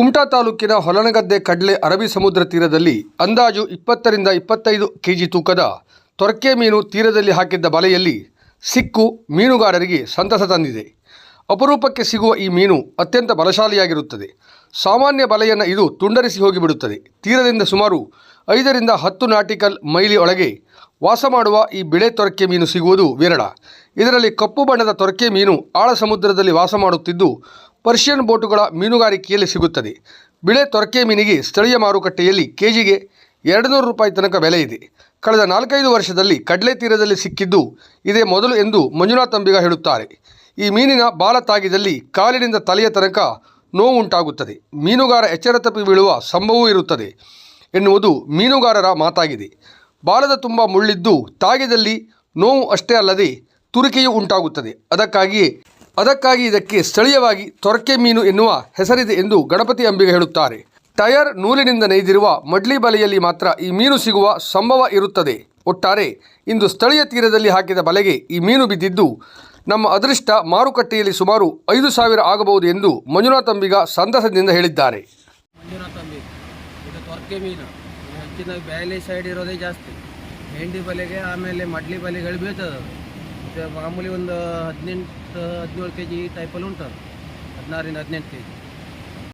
ಕುಮಟಾ ತಾಲೂಕಿನ ಹೊಲನಗದ್ದೆ ಕಡಲೆ ಅರಬಿ ಸಮುದ್ರ ತೀರದಲ್ಲಿ ಅಂದಾಜು ಇಪ್ಪತ್ತರಿಂದ ಇಪ್ಪತ್ತೈದು ಕೆಜಿ ತೂಕದ ತೊರಕೆ ಮೀನು ತೀರದಲ್ಲಿ ಹಾಕಿದ್ದ ಬಲೆಯಲ್ಲಿ ಸಿಕ್ಕು ಮೀನುಗಾರರಿಗೆ ಸಂತಸ ತಂದಿದೆ. ಅಪರೂಪಕ್ಕೆ ಸಿಗುವ ಈ ಮೀನು ಅತ್ಯಂತ ಬಲಶಾಲಿಯಾಗಿರುತ್ತದೆ. ಸಾಮಾನ್ಯ ಬಲೆಯನ್ನು ಇದು ತುಂಡರಿಸಿ ಹೋಗಿಬಿಡುತ್ತದೆ. ತೀರದಿಂದ ಸುಮಾರು ಐದರಿಂದ ಹತ್ತು ನಾಟಿಕಲ್ ಮೈಲಿ ಒಳಗೆ ವಾಸ ಮಾಡುವ ಈ ಬಿಳೆ ತೊರಕೆ ಮೀನು ಸಿಗುವುದು ವಿರಳ. ಇದರಲ್ಲಿ ಕಪ್ಪು ಬಣ್ಣದ ತೊರಕೆ ಮೀನು ಆಳ ಸಮುದ್ರದಲ್ಲಿ ವಾಸ ಮಾಡುತ್ತಿದ್ದು ಪರ್ಷಿಯನ್ ಬೋಟುಗಳ ಮೀನುಗಾರಿಕೆಯಲ್ಲಿ ಸಿಗುತ್ತದೆ. ಬಿಳೆ ತೊರಕೆ ಮೀನಿಗೆ ಸ್ಥಳೀಯ ಮಾರುಕಟ್ಟೆಯಲ್ಲಿ ಕೆಜಿಗೆ ಎರಡು ನೂರು ರೂಪಾಯಿ ತನಕ ಬೆಲೆ ಇದೆ. ಕಳೆದ ನಾಲ್ಕೈದು ವರ್ಷದಲ್ಲಿ ಕಡಲೆ ತೀರದಲ್ಲಿ ಸಿಕ್ಕಿದ್ದು ಇದೇ ಮೊದಲು ಎಂದು ಮಂಜುನಾಥ್ ಅಂಬಿಗ ಹೇಳುತ್ತಾರೆ. ಈ ಮೀನಿನ ಬಾಲ ತಾಗಿದಲ್ಲಿ ಕಾಲಿನಿಂದ ತಲೆಯ ತನಕ ನೋವು ಉಂಟಾಗುತ್ತದೆ ಮೀನುಗಾರ ಎಚ್ಚರ ತಪ್ಪಿ ಬೀಳುವ ಸಂಭವವೂ ಇರುತ್ತದೆ ಎನ್ನುವುದು ಮೀನುಗಾರರ ಮಾತಾಗಿದೆ. ಬಾಲದ ತುಂಬ ಮುಳ್ಳಿದ್ದು ತಾಗಿದಲ್ಲಿ ನೋವು ಅಷ್ಟೇ ಅಲ್ಲದೆ ತುರಿಕೆಯೂ ಉಂಟಾಗುತ್ತದೆ. ಅದಕ್ಕಾಗಿಯೇ ಅದಕ್ಕಾಗಿ ಇದಕ್ಕೆ ಸ್ಥಳೀಯವಾಗಿ ತೊರಕೆ ಮೀನು ಎನ್ನುವ ಹೆಸರಿದೆ ಎಂದು ಗಣಪತಿ ಅಂಬಿಗೆ ಹೇಳುತ್ತಾರೆ. ಟಯರ್ ನೂಲಿನಿಂದ ನೇಯ್ದಿರುವ ಮಡ್ಲಿ ಬಲೆಯಲ್ಲಿ ಮಾತ್ರ ಈ ಮೀನು ಸಿಗುವ ಸಂಭವ ಇರುತ್ತದೆ. ಒಟ್ಟಾರೆ, ಇಂದು ಸ್ಥಳೀಯ ತೀರದಲ್ಲಿ ಹಾಕಿದ ಬಲೆಗೆ ಈ ಮೀನು ಬಿದ್ದಿದ್ದು, ನಮ್ಮ ಅದೃಷ್ಟ ಮಾರುಕಟ್ಟೆಯಲ್ಲಿ ಸುಮಾರು ಐದು ಸಾವಿರ ಆಗಬಹುದು ಎಂದು ಮಂಜುನಾಥ್ ಅಂಬಿಗ ಸಂತಸದಿಂದ ಹೇಳಿದ್ದಾರೆ. ಮೀನು. ಸೈಡ್ ಇರೋದೇ ಜಾಸ್ತಿ. ಹೆಂಡಿ ಬಲೆಗೆ, ಆಮೇಲೆ ಮಡ್ಲಿ ಬಲೆಗಳು ಬೀಳ್ತದೆ ಮಾಮೂಲಿ ಒಂದು ಹದಿನೆಂಟು ಹದಿನೇಳು ಕೆ ಜಿ ಟೈಪಲ್ಲಿ ಉಂಟು ಹದಿನಾರರಿಂದ ಹದಿನೆಂಟು ಕೆ ಜಿ